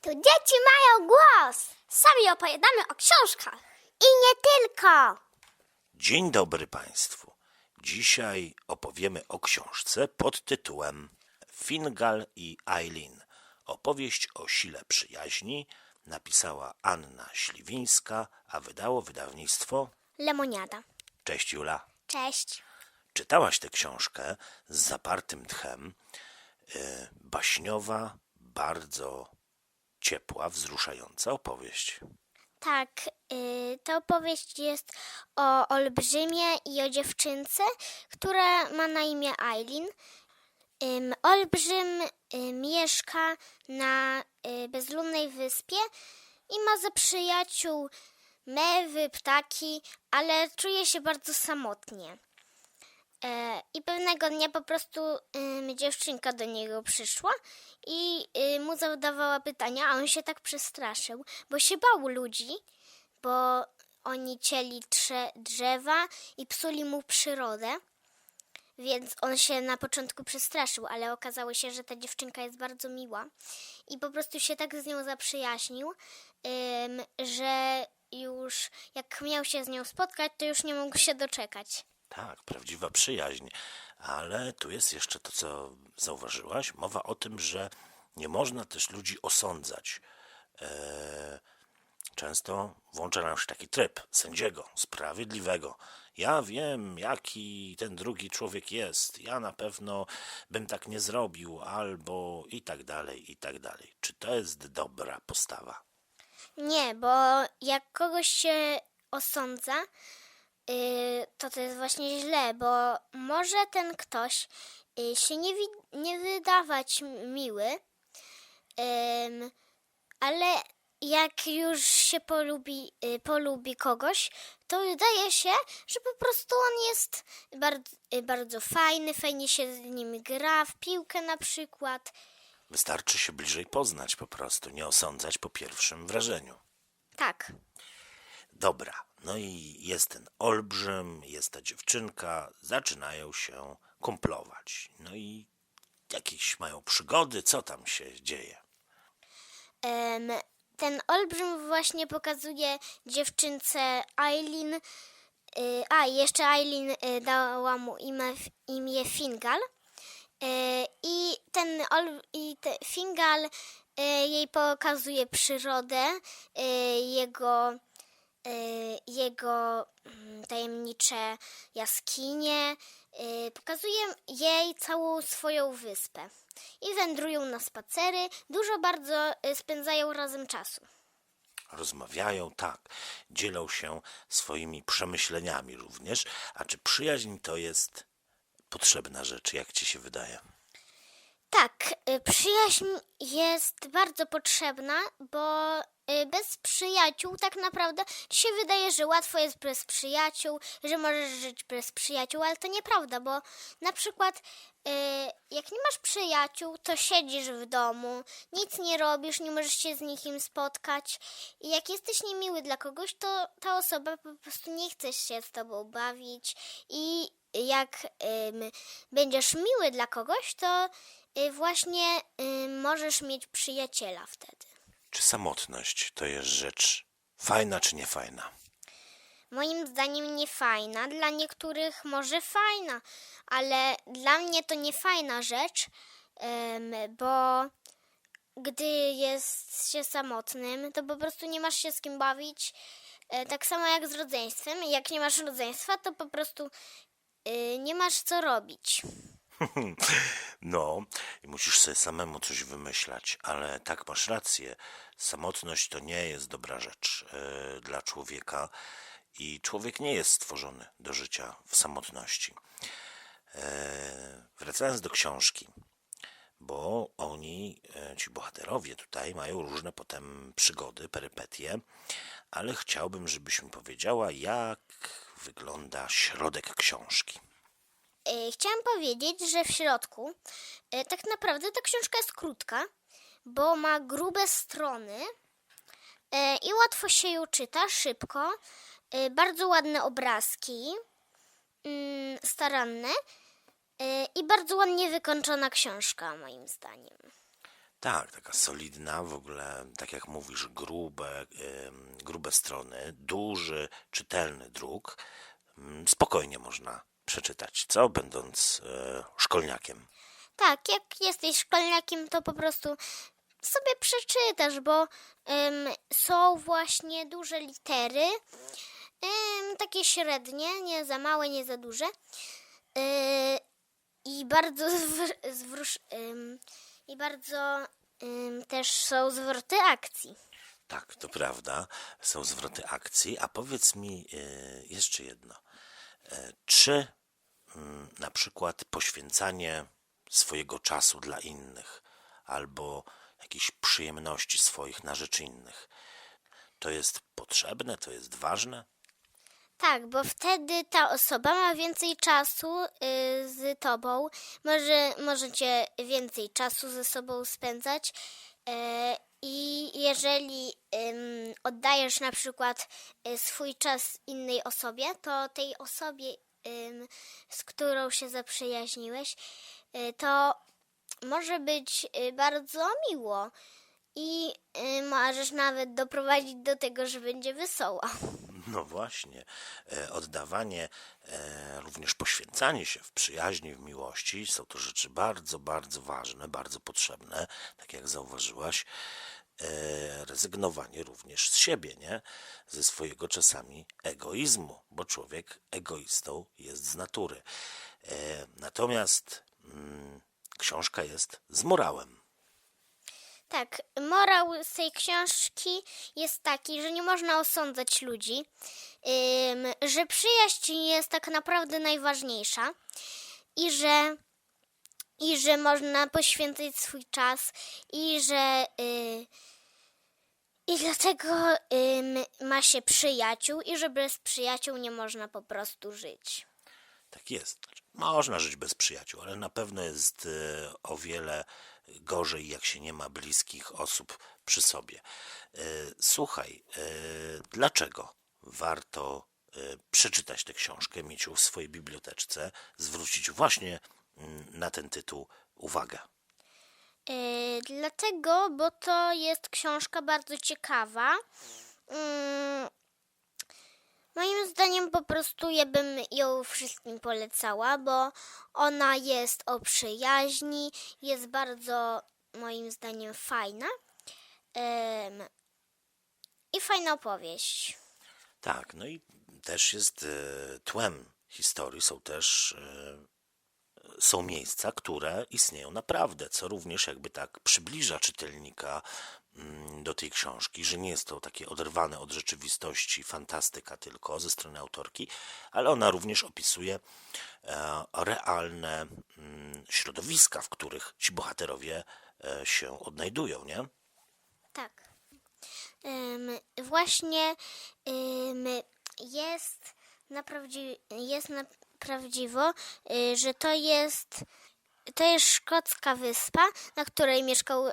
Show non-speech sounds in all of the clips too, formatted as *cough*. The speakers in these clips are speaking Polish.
Tu dzieci mają głos. Sami opowiadamy o książkach. I nie tylko. Dzień dobry Państwu. Dzisiaj opowiemy o książce pod tytułem Fingal i Eileen. Opowieść o sile przyjaźni napisała Anna Śliwińska, a wydało wydawnictwo. Lemoniada. Cześć Jula. Cześć. Czytałaś tę książkę z zapartym tchem. E, baśniowa, bardzo ciepła, wzruszająca opowieść. Tak, y, ta opowieść jest o olbrzymie i o dziewczynce, która ma na imię Eileen. Ym, olbrzym y, mieszka na y, bezludnej wyspie i ma za przyjaciół mewy, ptaki, ale czuje się bardzo samotnie. E, I pewnego dnia po prostu dziewczynka do niego przyszła i y, mu zadawała pytania, a on się tak przestraszył, bo się bał ludzi, bo oni cieli drzewa i psuli mu przyrodę. Więc on się na początku przestraszył, ale okazało się, że ta dziewczynka jest bardzo miła i po prostu się tak z nią zaprzyjaźnił, że już jak miał się z nią spotkać, to już nie mógł się doczekać. Tak, prawdziwa przyjaźń. Ale tu jest jeszcze to, co zauważyłaś. Mowa o tym, że nie można też ludzi osądzać. Eee, często włącza nam się taki tryb sędziego, sprawiedliwego. Ja wiem, jaki ten drugi człowiek jest. Ja na pewno bym tak nie zrobił, albo i tak dalej, i tak dalej. Czy to jest dobra postawa? Nie, bo jak kogoś się osądza, yy, to to jest właśnie źle, bo może ten ktoś yy, się nie, nie wydawać miły, ale jak już się polubi, yy, polubi kogoś, to wydaje się, że po prostu on jest bardzo, bardzo fajny, fajnie się z nim gra w piłkę na przykład. Wystarczy się bliżej poznać po prostu, nie osądzać po pierwszym wrażeniu. Tak. Dobra, no i jest ten olbrzym, jest ta dziewczynka, zaczynają się kumplować. No i jakieś mają przygody, co tam się dzieje? Em, ten olbrzym właśnie pokazuje dziewczynce Eileen. y, A, jeszcze Eileen y, dała mu imię, imię Fingal. Y, I ten ol, i te Fingal jej pokazuje przyrodę, jego, jego mm, tajemnicze jaskinie. Y, Pokazuje jej całą swoją wyspę. I wędrują na spacery, dużo bardzo y, spędzają razem czasu. Rozmawiają, tak, dzielą się swoimi przemyśleniami również. A czy przyjaźń to jest potrzebna rzecz, jak ci się wydaje? Tak, y, przyjaźń jest bardzo potrzebna, bo y, bez przyjaciół tak naprawdę ci się wydaje, że łatwo jest bez przyjaciół, że możesz żyć bez przyjaciół, ale to nieprawda, bo na przykład y, jak nie masz przyjaciół, to siedzisz w domu, nic nie robisz, nie możesz się z nikim spotkać i jak jesteś niemiły dla kogoś, to ta osoba po prostu nie chce się z tobą bawić i jak będziesz miły dla kogoś, to właśnie y, możesz mieć przyjaciela wtedy. Czy samotność to jest rzecz fajna czy niefajna? Moim zdaniem nie fajna, dla niektórych może fajna, ale dla mnie to nie fajna rzecz, ym, bo gdy jest się samotnym, to po prostu nie masz się z kim bawić. E, Tak samo jak z rodzeństwem. Jak nie masz rodzeństwa, to po prostu y, nie masz co robić. *laughs* No, i musisz sobie samemu coś wymyślać, ale tak masz rację. Samotność to nie jest dobra rzecz e, dla człowieka i człowiek nie jest stworzony do życia w samotności. E, wracając do książki, bo oni, e, ci bohaterowie tutaj mają różne potem przygody, perypetie, ale chciałbym, żebyś mi powiedziała, jak wygląda środek książki. E, Chciałam powiedzieć, że w środku e, tak naprawdę ta książka jest krótka, bo ma grube strony e, i łatwo się ją czyta, szybko. Bardzo ładne obrazki, mm, staranne i bardzo ładnie wykończona książka, moim zdaniem. Tak, taka solidna, w ogóle, tak jak mówisz, grube, grube strony, duży, czytelny druk. Ym, Spokojnie można przeczytać, co? Będąc e, szkolniakiem. Tak, jak jesteś szkolniakiem, to po prostu sobie przeczytasz, bo em, są właśnie duże litery, em, takie średnie, nie za małe, nie za duże. E, I bardzo zwr- zwróż, i bardzo też są zwroty akcji. Tak, to prawda, są zwroty akcji, a powiedz mi e, jeszcze jedno. E, Czy na przykład poświęcanie swojego czasu dla innych albo jakichś przyjemności swoich na rzecz innych, to jest potrzebne, to jest ważne? Tak, bo wtedy ta osoba ma więcej czasu y, z tobą, może możecie więcej czasu ze sobą spędzać. e, I jeżeli ym, oddajesz na przykład y, swój czas innej osobie, to tej osobie, z którą się zaprzyjaźniłeś, y, to może być y, bardzo miło. I y, możesz nawet doprowadzić do tego, że będzie wesoła. No właśnie, e, oddawanie, e, również poświęcanie się w przyjaźni, w miłości są to rzeczy bardzo, bardzo ważne, bardzo potrzebne, tak jak zauważyłaś. E, rezygnowanie również z siebie, nie? Ze swojego czasami egoizmu, bo człowiek egoistą jest z natury. E, natomiast mm, książka jest z morałem. Tak, morał z tej książki jest taki, że nie można osądzać ludzi, że przyjaźń jest tak naprawdę najważniejsza i że, i że można poświęcać swój czas i że y, i dlatego ma się przyjaciół i że bez przyjaciół nie można po prostu żyć. Tak jest. Można żyć bez przyjaciół, ale na pewno jest e, o wiele gorzej, jak się nie ma bliskich osób przy sobie. E, Słuchaj, dlaczego warto przeczytać tę książkę, mieć ją w swojej biblioteczce, zwrócić właśnie na ten tytuł uwagę? Yy, dlatego, bo to jest książka bardzo ciekawa. Mm, moim zdaniem po prostu ja bym ją wszystkim polecała, bo ona jest o przyjaźni, jest bardzo moim zdaniem fajna i fajna opowieść. Tak, no i też jest e, tłem historii, są też e, są miejsca, które istnieją naprawdę, co również jakby tak przybliża czytelnika mm, do tej książki, że nie jest to takie oderwane od rzeczywistości fantastyka tylko ze strony autorki, ale ona również opisuje e, realne mm, środowiska, w których ci bohaterowie e, się odnajdują, nie? Tak. Ym, właśnie ym, jest na, prawdzi- jest na prawdziwo, y, że to jest to jest szkocka wyspa, na której mieszkał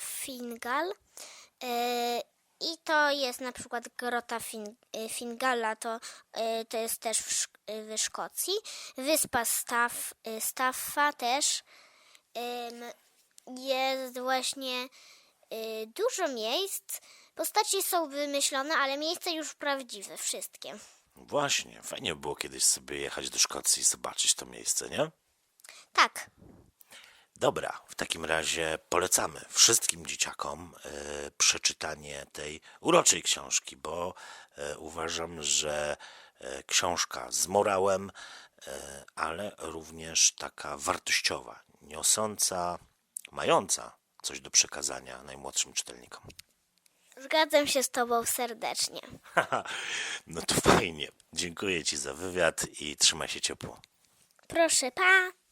Fingal. Y, I to jest na przykład grota y, Fingala, to, to jest też w, Szk- w Szkocji. Wyspa Staff, Staffa też. Jest właśnie dużo miejsc. Postaci są wymyślone, ale miejsca już prawdziwe, wszystkie. Właśnie, fajnie by było kiedyś sobie jechać do Szkocji i zobaczyć to miejsce, nie? Tak, Dobra, w takim razie polecamy wszystkim dzieciakom e, przeczytanie tej uroczej książki, bo e, uważam, że e, książka z morałem, ale również taka wartościowa, niosąca, mająca coś do przekazania najmłodszym czytelnikom. Zgadzam się z Tobą serdecznie. *laughs* no to fajnie. Dziękuję Ci za wywiad i trzymaj się ciepło. Proszę, pa!